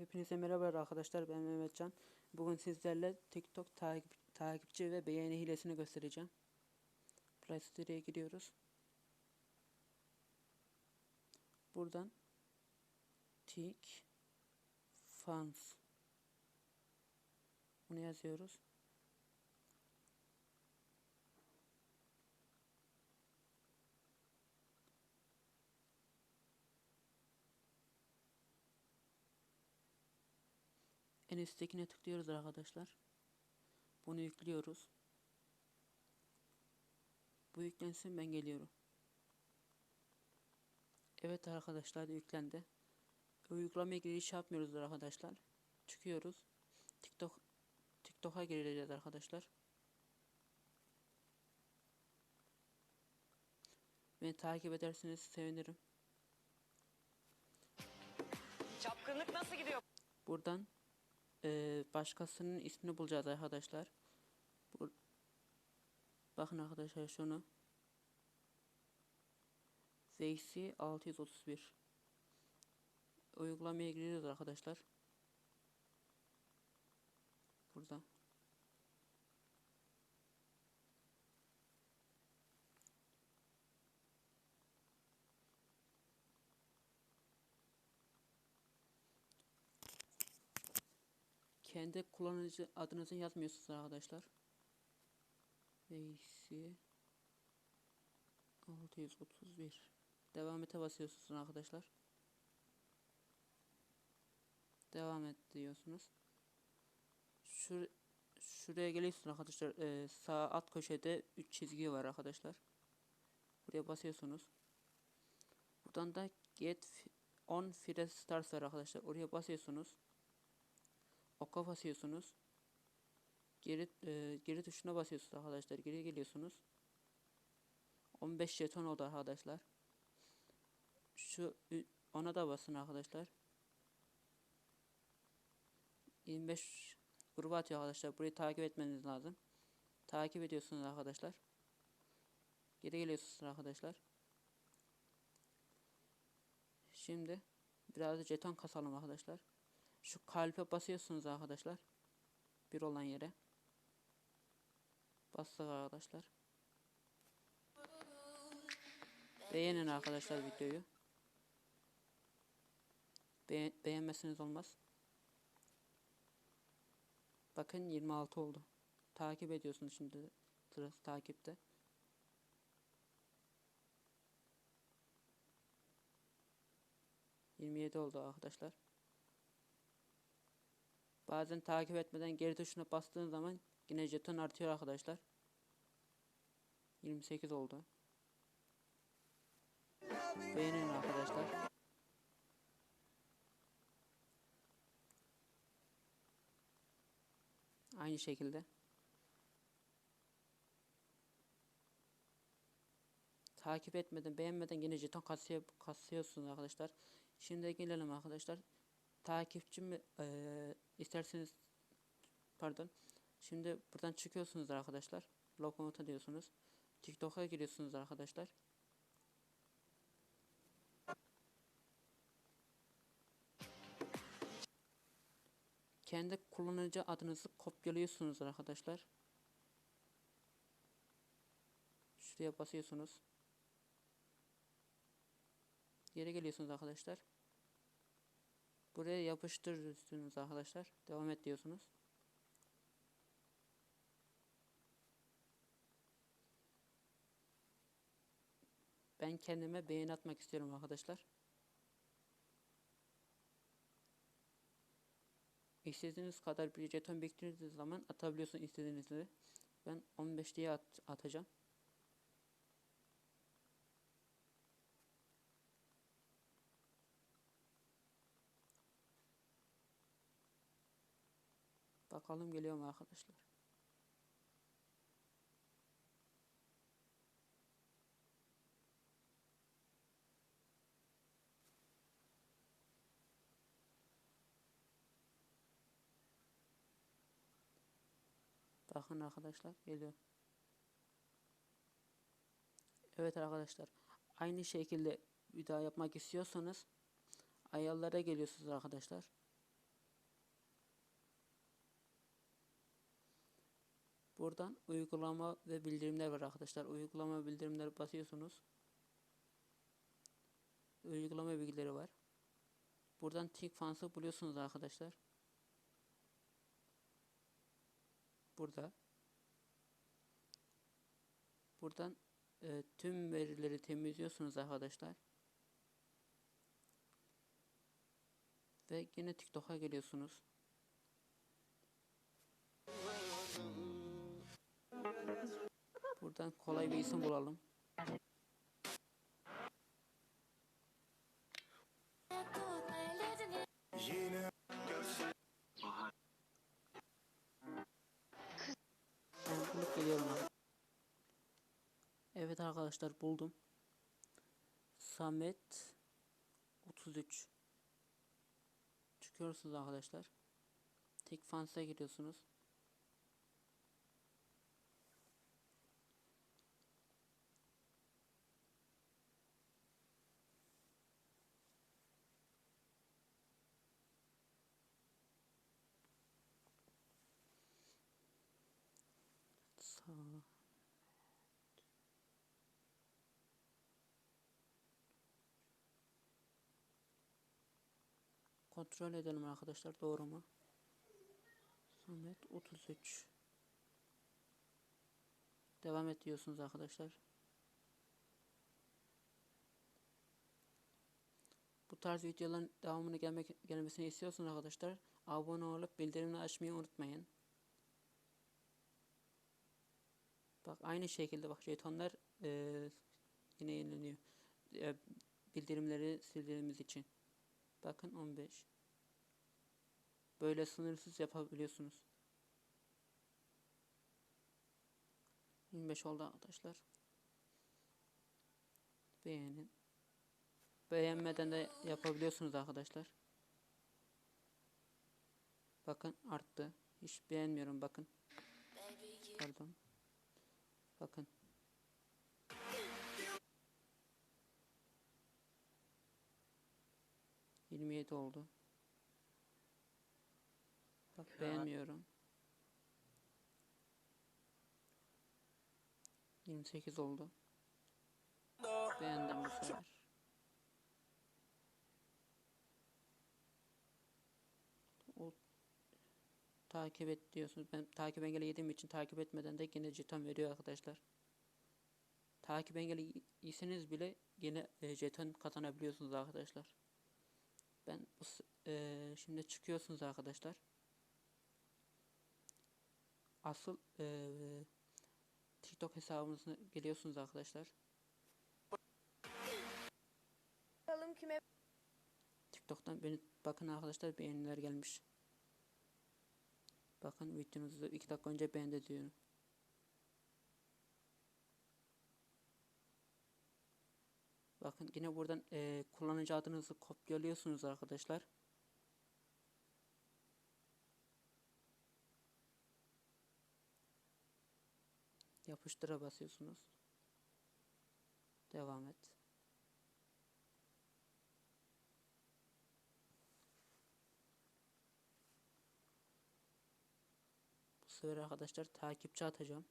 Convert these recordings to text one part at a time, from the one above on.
Hepinize merhaba arkadaşlar ben Mehmetcan. Bugün sizlerle TikTok takip, takipçi ve beğeni hilesini göstereceğim. Play Store'ya giriyoruz. Buradan Tik Fans Bunu yazıyoruz. En üsttekine tıklıyoruz arkadaşlar. Bunu yüklüyoruz. Bu yüklensin ben geliyorum. Evet arkadaşlar yüklendi. Uygulamaya giriş yapmıyoruz arkadaşlar. Çıkıyoruz. TikTok TikTok'a gireceğiz arkadaşlar. Beni takip ederseniz sevinirim. Çapkınlık nasıl gidiyor? Buradan eee, başkasının ismini bulacağız arkadaşlar. Bu, bakın arkadaşlar şunu. Zeysi 631. Uygulamaya giriyoruz arkadaşlar. Burada. Kendi kullanıcı adınızı yazmıyorsunuz arkadaşlar. Veysi 631 Devam ete basıyorsunuz arkadaşlar. Devam et diyorsunuz. Şur şuraya geliyorsunuz arkadaşlar. Ee, sağ alt köşede 3 çizgi var arkadaşlar. Buraya basıyorsunuz. Buradan da get on free stars var arkadaşlar. Oraya basıyorsunuz. Oka basıyorsunuz. Geri e, geri tuşuna basıyorsunuz arkadaşlar. Geri geliyorsunuz. 15 jeton oldu arkadaşlar. Şu ona da basın arkadaşlar. 25 gruba atıyor arkadaşlar. Burayı takip etmeniz lazım. Takip ediyorsunuz arkadaşlar. Geri geliyorsunuz arkadaşlar. Şimdi biraz jeton kasalım arkadaşlar. Şu kalpe basıyorsunuz arkadaşlar. Bir olan yere. Bastık arkadaşlar. Beğenin arkadaşlar videoyu. Be beğenmesiniz olmaz. Bakın 26 oldu. Takip ediyorsunuz şimdi. Sırası takipte. Yirmi yedi oldu arkadaşlar. Bazen takip etmeden geri tuşuna bastığın zaman yine jeton artıyor arkadaşlar. 28 oldu. Beğenin arkadaşlar. Aynı şekilde. Takip etmeden, beğenmeden yine jeton kasıyor, kasıyorsunuz arkadaşlar. Şimdi gelelim arkadaşlar. Takipçi mi eee, isterseniz pardon. Şimdi buradan çıkıyorsunuz arkadaşlar. Lokomota diyorsunuz. TikTok'a giriyorsunuz arkadaşlar. Kendi kullanıcı adınızı kopyalıyorsunuz arkadaşlar. Şuraya basıyorsunuz. Geri geliyorsunuz arkadaşlar. Buraya yapıştırıyorsunuz arkadaşlar. Devam et diyorsunuz. Ben kendime beğeni atmak istiyorum arkadaşlar. İstediğiniz kadar bir jeton biriktirdiğiniz zaman atabiliyorsun istediğinizi. Ben 15 diye at atacağım. Bakalım geliyor mu arkadaşlar. Bakın arkadaşlar geliyor. Evet arkadaşlar. Aynı şekilde bir daha yapmak istiyorsanız ayarlara geliyorsunuz arkadaşlar. Buradan uygulama ve bildirimler var arkadaşlar. Uygulama bildirimleri basıyorsunuz. Uygulama bilgileri var. Buradan TikFans'ı buluyorsunuz arkadaşlar. Burada. Buradan e, tüm verileri temizliyorsunuz arkadaşlar. Ve yine TikTok'a geliyorsunuz. Buradan kolay bir isim bulalım. Evet arkadaşlar buldum. Samet 33 Çıkıyorsunuz arkadaşlar. Tek fans'a giriyorsunuz. Sağ Kontrol edelim arkadaşlar doğru mu? Samet 33 Devam et diyorsunuz arkadaşlar. Bu tarz videoların devamını gelmek gelmesini istiyorsanız arkadaşlar abone olup bildirimini açmayı unutmayın. Bak aynı şekilde bak jetonlar eee, yine yenileniyor. Eee, bildirimleri sildiğimiz için. Bakın 15. Böyle sınırsız yapabiliyorsunuz. 25 oldu arkadaşlar. Beğenin. Beğenmeden de yapabiliyorsunuz arkadaşlar. Bakın arttı. Hiç beğenmiyorum bakın. Pardon. Bakın. Yirmi yedi oldu. Bak beğenmiyorum. 28 oldu. Beğendim bu sefer. Takip et diyorsunuz. Ben takip engeli yediğim için takip etmeden de yine jeton veriyor arkadaşlar. Takip engeli iseniz bile yine e, jeton kazanabiliyorsunuz arkadaşlar. Ben e, şimdi çıkıyorsunuz arkadaşlar. Asıl e, TikTok hesabınıza geliyorsunuz arkadaşlar. Bakalım kime TikTok'tan beni bakın arkadaşlar beğeniler gelmiş. Bakın videonuzu 2 dakika önce beğendi diyorum. Bakın yine buradan eee, kullanıcı adınızı kopyalıyorsunuz arkadaşlar. Yapıştıra basıyorsunuz. Devam et. Sefer arkadaşlar takipçi atacağım.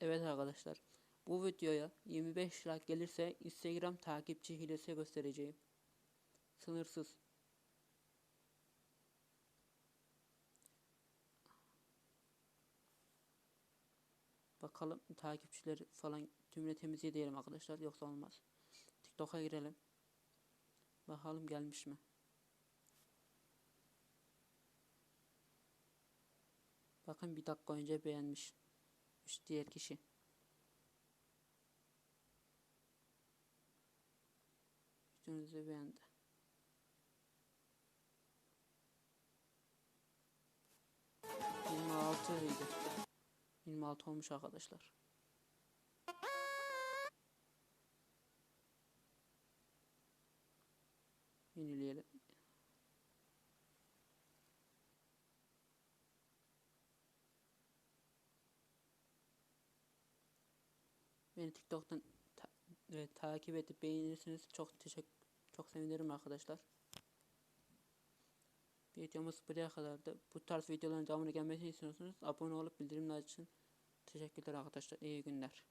Evet arkadaşlar. Bu videoya 25 like gelirse Instagram takipçi hilesi göstereceğim. Sınırsız. Bakalım takipçileri falan tümüne temizliği diyelim arkadaşlar yoksa olmaz. TikTok'a girelim. Bakalım gelmiş mi? Bakın bir dakika önce beğenmiş. İşte diğer kişi. Videonuzu beğendi. Yirmi altı idi. 26 olmuş arkadaşlar. Yenileyelim. Beni TikTok'tan ta e, takip edip beğenirsiniz. Çok teşekkür çok sevinirim arkadaşlar. Videomuz buraya kadardı. Bu tarz videoların devamını gelmesini istiyorsanız abone olup bildirimler için teşekkürler arkadaşlar. İyi günler.